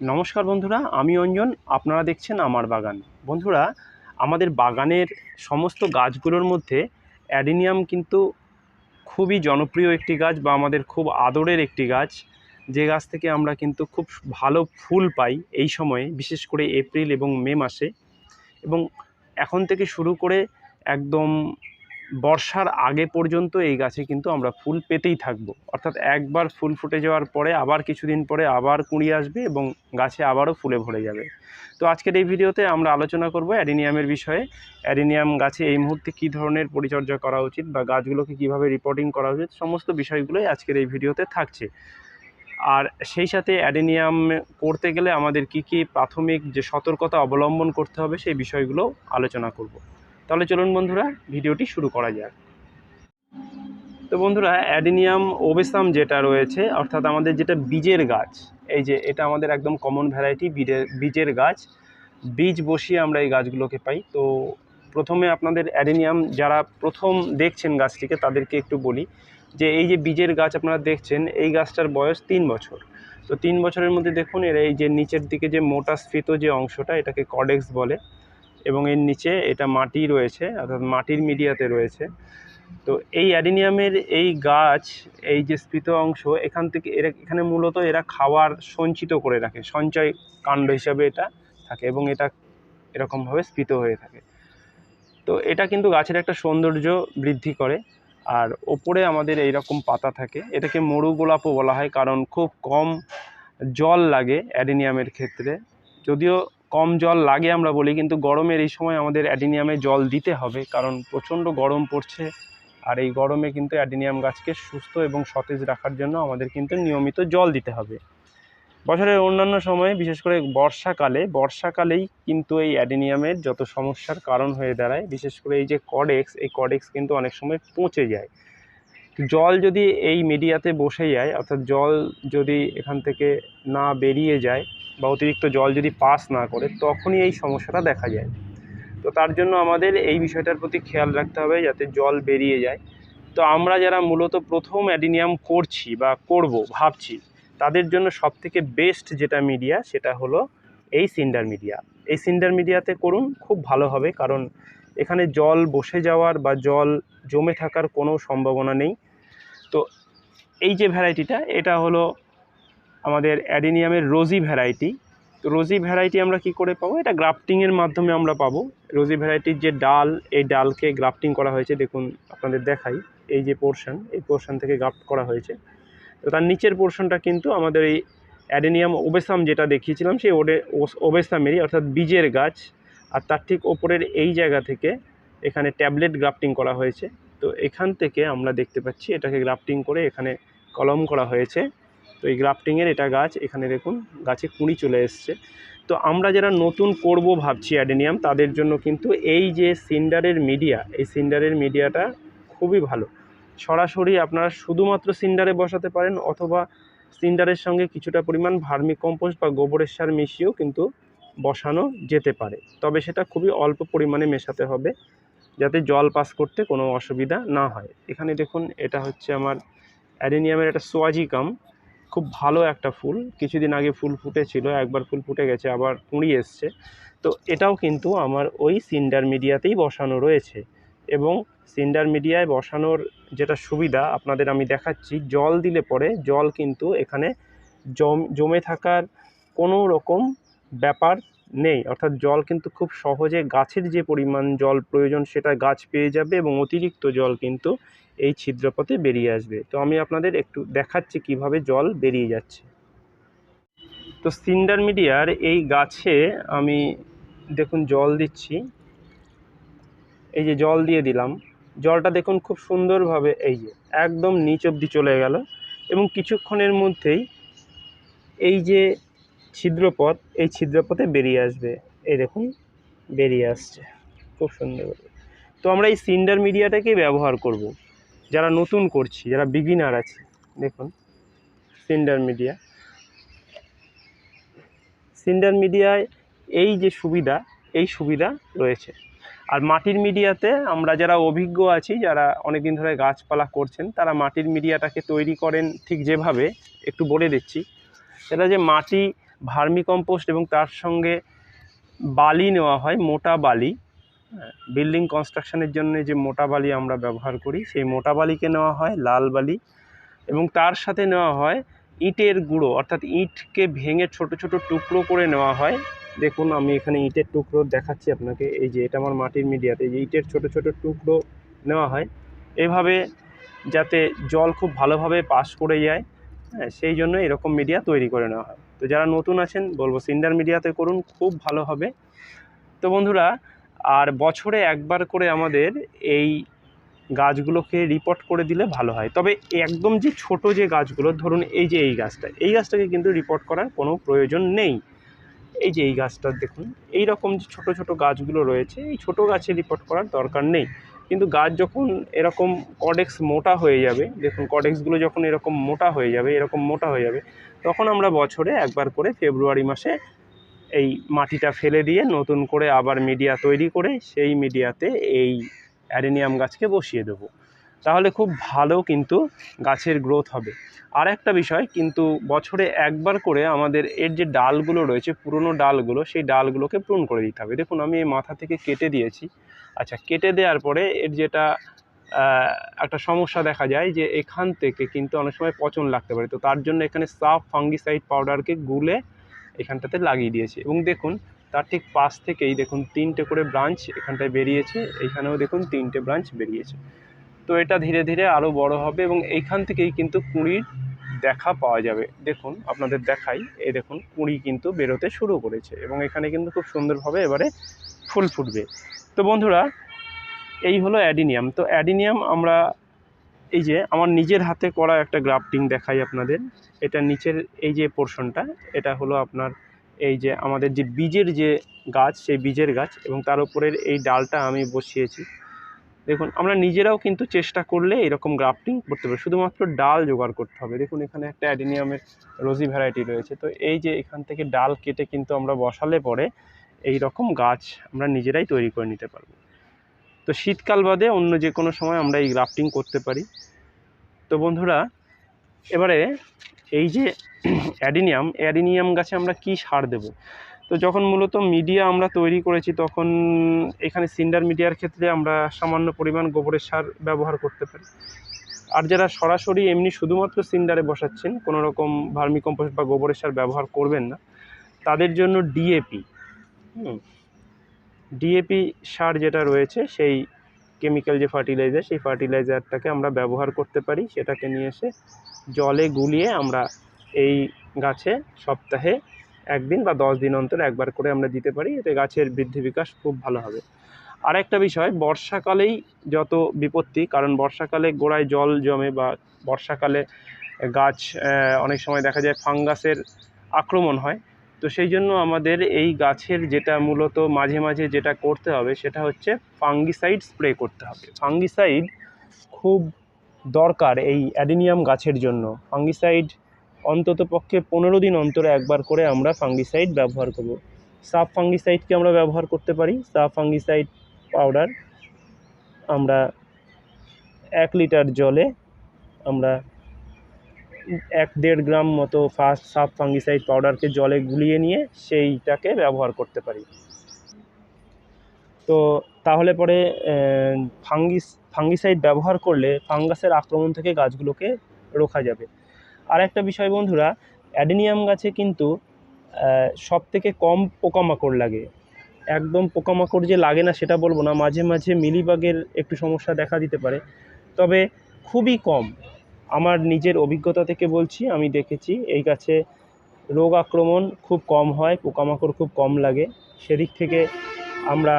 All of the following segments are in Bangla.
নমস্কার বন্ধুরা, আমি অঞ্জন, আপনারা দেখছেন আমার বাগান। বন্ধুরা, আমাদের বাগানের সমস্ত গাছগুলোর মধ্যে অ্যাডিনিয়াম কিন্তু খুবই জনপ্রিয় একটি গাছ বা আমাদের খুব আদরের একটি গাছ। যে গাছ থেকে আমরা কিন্তু খুব ভালো ফুল পাই এই সময়ে, বিশেষ করে এপ্রিল এবং মে মাসে। এবং এখন থেকে শুরু করে একদম বর্ষার আগে পর্যন্ত এই গাছে কিন্তু আমরা ফুল পেতেই থাকব। অর্থাৎ একবার ফুল ফুটে যাওয়ার পরে আবার কিছুদিন পরে আবার কুঁড়ি আসবে এবং গাছে আবারও ফুলে ভরে যাবে। তো আজকের এই ভিডিওতে আমরা আলোচনা করব অ্যাডিনিয়ামের বিষয়ে। অ্যাডিনিয়াম গাছে এই মুহূর্তে কী ধরনের পরিচর্যা করা উচিত বা গাছগুলোকে কীভাবে রিপোর্টিং করা উচিত, সমস্ত বিষয়গুলোই আজকের এই ভিডিওতে থাকছে। আর সেই সাথে অ্যাডেনিয়াম করতে গেলে আমাদের কি কি প্রাথমিক যে সতর্কতা অবলম্বন করতে হবে সেই বিষয়গুলো আলোচনা করব। তাহলে চলুন বন্ধুরা, ভিডিওটি শুরু করা যাক। তো বন্ধুরা, অ্যাডেনিয়াম ওবেসাম যেটা রয়েছে, অর্থাৎ আমাদের যেটা বীজের গাছ, এই যে এটা আমাদের একদম কমন ভ্যারাইটি বীজের গাছ, বীজ বসিয়ে আমরা এই গাছগুলোকে পাই। তো প্রথমে আপনাদের অ্যাডেনিয়াম, যারা প্রথম দেখছেন গাছটিকে, তাদেরকে একটু বলি যে এই যে বীজের গাছ আপনারা দেখছেন, এই গাছটার বয়স তিন বছর। তো তিন বছরের মধ্যে দেখুন, এর এই যে নিচের দিকে যে মোটা স্ফীত যে অংশটা, এটাকে কডেক্স বলে। এবং এর নিচে এটা মাটি রয়েছে, অর্থাৎ মাটির মিডিয়াতে রয়েছে। তো এই অ্যাডিনিয়ামের এই গাছ, এই যে স্ফীত অংশ, এখান থেকে এরা, এখানে মূলত এরা খাওয়ার সঞ্চিত করে রাখে, সঞ্চয় কাণ্ড হিসাবে এটা থাকে এবং এটা এরকমভাবে স্ফীত হয়ে থাকে। তো এটা কিন্তু গাছের একটা সৌন্দর্য বৃদ্ধি করে, আর ওপরে আমাদের এই রকম পাতা থাকে। এটাকে মরু গোলাপও বলা হয়, কারণ খুব কম জল লাগে অ্যাডিনিয়ামের ক্ষেত্রে। যদিও কম জল লাগে আমরা বলি, কিন্তু গরমের এই সময় আমাদের অ্যাডিনিয়ামে জল দিতে হবে, কারণ প্রচণ্ড গরম পড়ছে। আর এই গরমে কিন্তু অ্যাডিনিয়াম গাছকে সুস্থ এবং সতেজ রাখার জন্য আমাদের কিন্তু নিয়মিত জল দিতে হবে। বছরের অন্যান্য সময়ে, বিশেষ করে বর্ষাকালে, বর্ষাকালেই কিন্তু এই অ্যাডিনিয়ামের যত সমস্যার কারণ হয়ে দাঁড়ায়, বিশেষ করে এই যে কডেক্স, এই কডেক্স কিন্তু অনেক সময় পচে যায়। জল যদি এই মিডিয়াতে বসে যায়, অর্থাৎ জল যদি এখান থেকে না বেরিয়ে যায় বা অতিরিক্ত জল যদি পাস না করে, তখনই এই সমস্যাটা দেখা যায়। তো তার জন্য আমাদের এই বিষয়টার প্রতি খেয়াল রাখতে হবে যাতে জল বেরিয়ে যায়। তো আমরা যারা মূলত প্রথম অ্যাডিনিয়াম করছি বা করব, ভাবছি, তাদের জন্য সবথেকে বেস্ট যেটা মিডিয়া সেটা হলো এই সিন্ডার মিডিয়া এই সিন্ডার মিডিয়াতে করুন, খুব ভালো হবে, কারণ এখানে জল বসে যাওয়ার বা জল জমে থাকার কোনো সম্ভাবনা নেই। তো এই যে ভ্যারাইটিটা এটা হলো আমাদের অ্যাডিনিয়ামের রোজি ভ্যারাইটি। তো রোজি ভ্যারাইটি আমরা কি করে পাবো? এটা গ্রাফটিংয়ের মাধ্যমে আমরা পাবো। রোজি ভ্যারাইটির যে ডাল, এই ডালকে গ্রাফটিং করা হয়েছে। দেখুন, আপনাদের দেখাই। এই যে পোর্শন, এই পোর্শন থেকে গ্রাফট করা হয়েছে। তো তার নিচের পোর্শনটা কিন্তু আমাদের এই অ্যাডেনিয়াম ওবেসাম যেটা দেখিয়েছিলাম, সেই ওডে ওবেসামেরই, অর্থাৎ বীজের গাছ। আর তার ঠিক ওপরের এই জায়গা থেকে এখানে ট্যাবলেট গ্রাফটিং করা হয়েছে। তো এখান থেকে আমরা দেখতে পাচ্ছি, এটাকে গ্রাফটিং করে এখানে কলম করা হয়েছে। তো এই গ্রাফটিংয়ের এটা গাছ, এখানে দেখুন, গাছে কুঁড়ি চলে এসছে। তো আমরা যারা নতুন করব ভাবছি অ্যাডেনিয়াম, তাদের জন্য কিন্তু এই যে সিন্ডারের মিডিয়া, এই সিন্ডারের মিডিয়াটা খুবই ভালো। সরাসরি আপনারা শুধুমাত্র সিন্ডারে বসাতে পারেন, অথবা সিন্ডারের সঙ্গে কিছুটা পরিমাণ ভার্মি কম্পোস্ট বা গোবরের সার মিশিয়েও কিন্তু বসানো যেতে পারে। তবে সেটা খুবই অল্প পরিমাণে মেশাতে হবে, যাতে জল পাস করতে কোনো অসুবিধা না হয়। এখানে দেখুন, এটা হচ্ছে আমার অ্যাডেনিয়ামের একটা সোয়াজিকাম। খুব ভালো একটা ফুল। কিছুদিন আগে ফুল ফুটেছিল, একবার ফুল ফুটে গেছে, আবার কুঁড়ি এসছে। তো এটাও কিন্তু আমার ওই সিন্ডার মিডিয়াতেই বসানো রয়েছে। এবং সিন্ডার মিডিয়ায় বসানোর যেটা সুবিধা, আপনাদের আমি দেখাচ্ছি, জল দিলে পরে জল কিন্তু এখানে জম, জমে থাকার কোনো রকম ব্যাপার নেই। অর্থাৎ জল কিন্তু খুব সহজে গাছের যে পরিমাণ জল প্রয়োজন, সেটা গাছ পেয়ে যাবে এবং অতিরিক্ত জল কিন্তু এই ছিদ্রপথে বেরিয়ে আসবে। তো আমি আপনাদের একটু দেখাচ্ছি কীভাবে জল বেরিয়ে যাচ্ছে। তো সিন্ডার মিডিয়ার এই গাছে আমি দেখুন জল দিচ্ছি। এই যে জল দিয়ে দিলাম। জলটা দেখুন খুব সুন্দরভাবে এই যে একদম নিচ অবধি চলে গেল এবং কিছুক্ষণের মধ্যেই এই যে ছিদ্রপথ, এই ছিদ্রপথে বেরিয়ে আসবে। এই দেখুন, বেরিয়ে আসছে। খুব সুন্দর তো আমরা এই সিন্ডার মিডিয়াটাকেই ব্যবহার করব। যারা নতুন করছি, যারা বিগিনার আছে, দেখুন সিন্ডার মিডিয়া সিন্ডার মিডিয়ায় এই যে সুবিধা, এই সুবিধা রয়েছে। আর মাটির মিডিয়াতে আমরা যারা অভিজ্ঞ আছি, যারা অনেক দিন ধরে গাছপালা করছেন, তারা মাটির মিডিয়াটাকে তৈরি করেন ঠিক যেভাবে, একটু বলে দিচ্ছি। সেটা যে মাটি ভার্মি কম্পোস্ট এবং তার সঙ্গে বালি নেওয়া হয়, মোটা বালি বিল্ডিং কনস্ট্রাকশনের জন্য যে মোটা বালি আমরা ব্যবহার করি, সেই মোটা বালিকে নেওয়া হয় লাল বালি এবং তার সাথে নেওয়া হয় ইটের গুঁড়ো, অর্থাৎ ইটকে ভেঙে ছোট ছোট টুকরো করে নেওয়া হয়। দেখুন, আমি এখানে ইটের টুকরো দেখাচ্ছি আপনাকে। এই যে, এটা আমার মাটির মিডিয়াতে, যে ইটের ছোট ছোট টুকরো নেওয়া হয়। এভাবে যাতে জল খুব ভালোভাবে পাস করে যায় হ্যাঁ সেই জন্য এরকম মিডিয়া তৈরি করে নেওয়া হয়। তো যারা নতুন আছেন, বলব সিন্ডার মিডিয়াতে করুন, খুব ভালো হবে। তো বন্ধুরা আর বছরে একবার করে আমাদের এই গাছগুলোকে রিপোর্ট করে দিলে ভালো হয়। তবে একদম যে ছোট যে গাছগুলো, ধরুন এই যে এই গাছটা, এই গাছটাকে কিন্তু রিপোর্ট করার কোনো প্রয়োজন নেই। এই যে এই গাছটা দেখুন এই রকম যে ছোটো ছোটো গাছগুলো রয়েছে, এই ছোটো গাছে রিপোর্ট করার দরকার নেই। কিন্তু গাছ যখন এরকম কডেক্স মোটা হয়ে যাবে, দেখুন কডেক্সগুলো যখন এরকম মোটা হয়ে যাবে, এরকম মোটা হয়ে যাবে, তখন আমরা বছরে একবার করে ফেব্রুয়ারি মাসে এই মাটিটা ফেলে দিয়ে নতুন করে আবার মিডিয়া তৈরি করে সেই মিডিয়াতে এই অ্যারেনিয়াম গাছকে বসিয়ে দেবো। তাহলে খুব ভালো কিন্তু গাছের গ্রোথ হবে। আর একটা বিষয়, কিন্তু বছরে একবার করে আমাদের এর যে ডালগুলো রয়েছে, পুরনো ডালগুলো, সেই ডালগুলোকে প্রুন করে দিতে হবে। দেখুন, আমি এই মাথা থেকে কেটে দিয়েছি। আচ্ছা কেটে দেওয়ার পরে এর যেটা একটা সমস্যা দেখা যায় যে এখান থেকে কিন্তু অনেক সময় পচন লাগতে পারে। তো তার জন্য এখানে সাফ ফাঙ্গিসাইড পাউডারকে গুলে এখানটাতে লাগিয়ে দিয়েছে। এবং দেখুন, তার ঠিক পাশ থেকেই দেখুন তিনটে করে ব্রাঞ্চ এখানটায় বেরিয়েছে এইখানেও দেখুন তিনটে ব্রাঞ্চ বেরিয়েছে। তো এটা ধীরে ধীরে আরও বড় হবে এবং এইখান থেকেই কিন্তু কুঁড়ির দেখা পাওয়া যাবে। দেখুন, আপনাদের দেখাই, এই দেখুন কুঁড়ি কিন্তু বেরোতে শুরু করেছে এবং এখানে কিন্তু খুব সুন্দরভাবে এবারে ফুল ফুটবে। তো বন্ধুরা, এই হলো অ্যাডিনিয়াম। তো অ্যাডিনিয়াম আমরা এই যে আমার নিজের হাতে করা একটা গ্রাফটিং দেখাই আপনাদের। এটা নিচের এই যে পোর্শনটা, এটা হলো আপনার এই যে আমাদের যে বীজের যে গাছ, সেই বীজের গাছ এবং তার উপরের এই ডালটা আমি বসিয়েছি। দেখুন, আমরা নিজেরাও কিন্তু চেষ্টা করলে এরকম গ্রাফটিং করতে পারি। শুধুমাত্র ডাল জোগাড় করতে হবে। দেখুন, এখানে একটা অ্যাডিনিয়ামের রোজি ভ্যারাইটি রয়েছে। তো এই যে এখান থেকে ডাল কেটে কিন্তু আমরা বসালে পরে এই রকম গাছ আমরা নিজেরাই তৈরি করে নিতে পারব। তো শীতকাল বাদে অন্য যে কোনো সময় আমরা এই গ্রাফটিং করতে পারি। তো বন্ধুরা, এবারে এই যে অ্যাডিনিয়াম অ্যাডিনিয়াম গাছে আমরা কি সার দেব? তো যখন মূলত মিডিয়া আমরা তৈরি করেছি, তখন এখানে সিন্ডার মিডিয়ার ক্ষেত্রে আমরা সামান্য পরিমাণ গোবরের সার ব্যবহার করতে পারি। আর যারা সরাসরি এমনি শুধুমাত্র সিন্ডারে বসাচ্ছেন, কোনো রকম ভার্মিকম্পোস্ট বা গোবরের সার ব্যবহার করবেন না, তাদের জন্য ডিএপি ডিএপি সার যেটা রয়েছে, সেই কেমিক্যাল যে ফার্টিলাইজার সেই ফার্টিলাইজারটাকে আমরা ব্যবহার করতে পারি। সেটাকে নিয়ে এসে জলে গুলিয়ে আমরা এই গাছে সপ্তাহে একদিন বা দশ দিন অন্তর একবার করে আমরা দিতে পারি। এতে গাছের বৃদ্ধি বিকাশ খুব ভালো হবে। আর একটা বিষয়, বর্ষাকালেই যত বিপত্তি, কারণ বর্ষাকালে গোড়ায় জল জমে বা বর্ষাকালে গাছ অনেক সময় দেখা যায় ফাঙ্গাসের আক্রমণ হয়। তো সেই জন্য আমাদের এই গাছের যেটা মূলত মাঝে মাঝে যেটা করতে হবে সেটা হচ্ছে ফাঙ্গিসাইড স্প্রে করতে হবে। ফাঙ্গিসাইড খুব দরকার এই অ্যাডিনিয়াম গাছের জন্য। ফাঙ্গিসাইড অন্তত পক্ষে পনেরো দিন অন্তরে একবার করে আমরা ফাঙ্গিসাইড ব্যবহার করব। সাব ফাঙ্গিসাইডকে আমরা ব্যবহার করতে পারি। সাব ফাঙ্গিসাইড পাউডার আমরা এক লিটার জলে আমরা এক দেড় গ্রাম মতো ফার্স্ট সাব ফাঙ্গিসাইড পাউডারকে জলে গুলিয়ে নিয়ে সেইটাকে ব্যবহার করতে পারি। তো তাহলে পরে ফাঙ্গিস ফাঙ্গিসাইড ব্যবহার করলে ফাঙ্গাসের আক্রমণ থেকে গাছগুলোকে রোখা যাবে। আর একটা বিষয় বন্ধুরা, অ্যাডেনিয়াম গাছে কিন্তু সব থেকে কম পোকামাকড় লাগে। একদম পোকামাকড় যে লাগে না সেটা বলব না, মাঝে মাঝে মিলিবাগের একটু সমস্যা দেখা দিতে পারে। তবে খুবই কম। আমার নিজের অভিজ্ঞতা থেকে বলছি, আমি দেখেছি এই গাছে রোগ আক্রমণ খুব কম হয়, পোকামাকড় খুব কম লাগে। সেদিক থেকে আমরা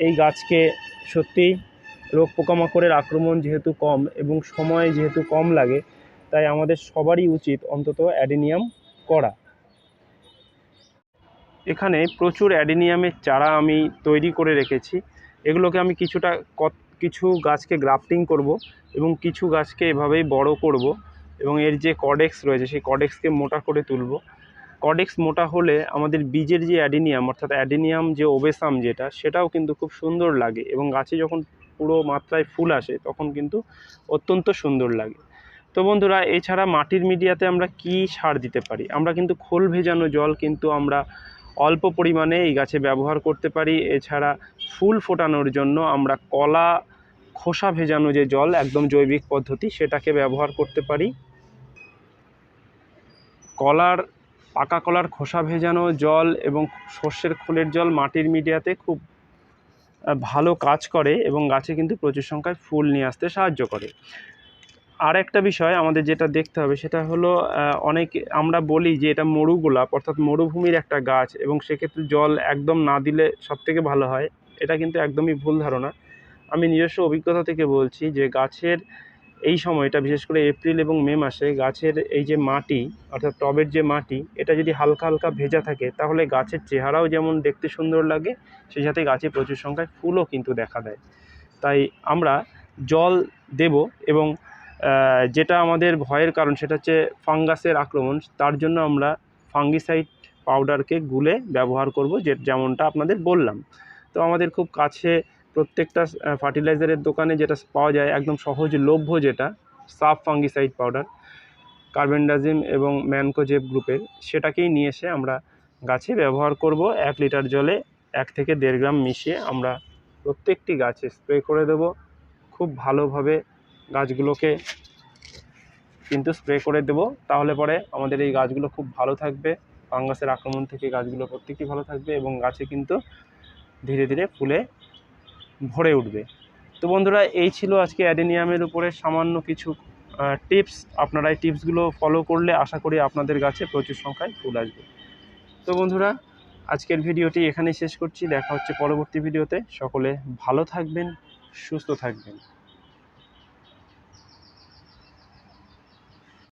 এই গাছকে সত্যিই রোগ পোকামাকড়ের আক্রমণ যেহেতু কম এবং সময় যেহেতু কম লাগে, তাই আমাদের সবারই উচিত অন্তত অ্যাডেনিয়াম করা। এখানে প্রচুর অ্যাডেনিয়ামের চারা আমি তৈরি করে রেখেছি। এগুলোকে আমি কিছুটা কিছু গাছকে গ্রাফটিং করব এবং কিছু গাছকে এভাবেই বড় করব এবং এর যে কডেক্স রয়েছে, সেই কডেক্সকে মোটা করে তুলব। কডেক্স মোটা হলে আমাদের বীজের যে অ্যাডিনিয়াম, অর্থাৎ অ্যাডিনিয়াম যে ওবেসাম যেটা, সেটাও কিন্তু খুব সুন্দর লাগে এবং গাছে যখন পুরো মাত্রায় ফুল আসে, তখন কিন্তু অত্যন্ত সুন্দর লাগে। তো বন্ধুরা, এছাড়া মাটির মিডিয়াতে আমরা কি সার দিতে পারি? আমরা কিন্তু খোল ভেজানো জল কিন্তু আমরা অল্প পরিমাণে এই গাছে ব্যবহার করতে পারি। এছাড়া ফুল ফোটানোর জন্য আমরা কলা খোসা ভেজানো যে জল, একদম জৈবিক পদ্ধতি, সেটাকে ব্যবহার করতে পারি। কলার, পাকা কলার খোসা ভেজানো জল এবং সর্ষের খোলের জল মাটির মিডিয়াতে খুব ভালো কাজ করে এবং গাছে কিন্তু প্রচুর সংখ্যায় ফুল নিয়ে আসতে সাহায্য করে। আর একটা বিষয় আমাদের যেটা দেখতে হবে, সেটা হলো অনেক আমরা বলি যে এটা মরু গোলাপ, অর্থাৎ মরুভূমির একটা গাছ এবং সেক্ষেত্রে জল একদম না দিলে সবথেকে ভালো হয়। এটা কিন্তু একদমই ভুল ধারণা। আমি নিজস্ব অভিজ্ঞতা থেকে বলছি যে গাছের এই সময়টা, বিশেষ করে এপ্রিল এবং মে মাসে গাছের এই যে মাটি, অর্থাৎ টবের যে মাটি, এটা যদি হালকা হালকা ভেজা থাকে, তাহলে গাছের চেহারাও যেমন দেখতে সুন্দর লাগে, সেই সাথে গাছে প্রচুর সংখ্যায় ফুলও কিন্তু দেখা দেয়। তাই আমরা জল দেব এবং যেটা আমাদের ভয়ের কারণ সেটা হচ্ছে ফাঙ্গাসের আক্রমণ, তার জন্য আমরা ফাঙ্গিসাইড পাউডারকে গুলে ব্যবহার করব, যে যেমনটা আপনাদের বললাম। তো আমাদের খুব কাছে প্রত্যেকটা ফার্টিলাইজারের দোকানে যেটা পাওয়া যায় একদম সহজলভ্য যেটা, সাফ ফাঙ্গিসাইড পাউডার, কার্বেন্ডাজিম এবং ম্যানকোজেব গ্রুপের, সেটাকেই নিয়ে এসে আমরা গাছে ব্যবহার করব। এক লিটার জলে এক থেকে দেড় গ্রাম মিশিয়ে আমরা প্রত্যেকটি গাছে স্প্রে করে দেব। খুব ভালোভাবে গাছগুলোকে কিন্তু স্প্রে করে দেব। তাহলে পরে আমাদের এই গাছগুলো খুব ভালো থাকবে। ফাঙ্গাসের আক্রমণ থেকে গাছগুলো প্রত্যেকটি ভালো থাকবে এবং গাছে কিন্তু ধীরে ধীরে ফুলে ভরে উঠবে। তো বন্ধুরা, এই ছিল আজকে অ্যাডেনিয়ামের উপরে সামান্য কিছু টিপস। আপনারা এই টিপসগুলো ফলো করলে আশা করি আপনাদের গাছে প্রচুর সংখ্যায় ফুল আসবে। তো বন্ধুরা, আজকের ভিডিওটি এখানেই শেষ করছি। দেখা হচ্ছে পরবর্তী ভিডিওতে। সকলে ভালো থাকবেন, সুস্থ থাকবেন।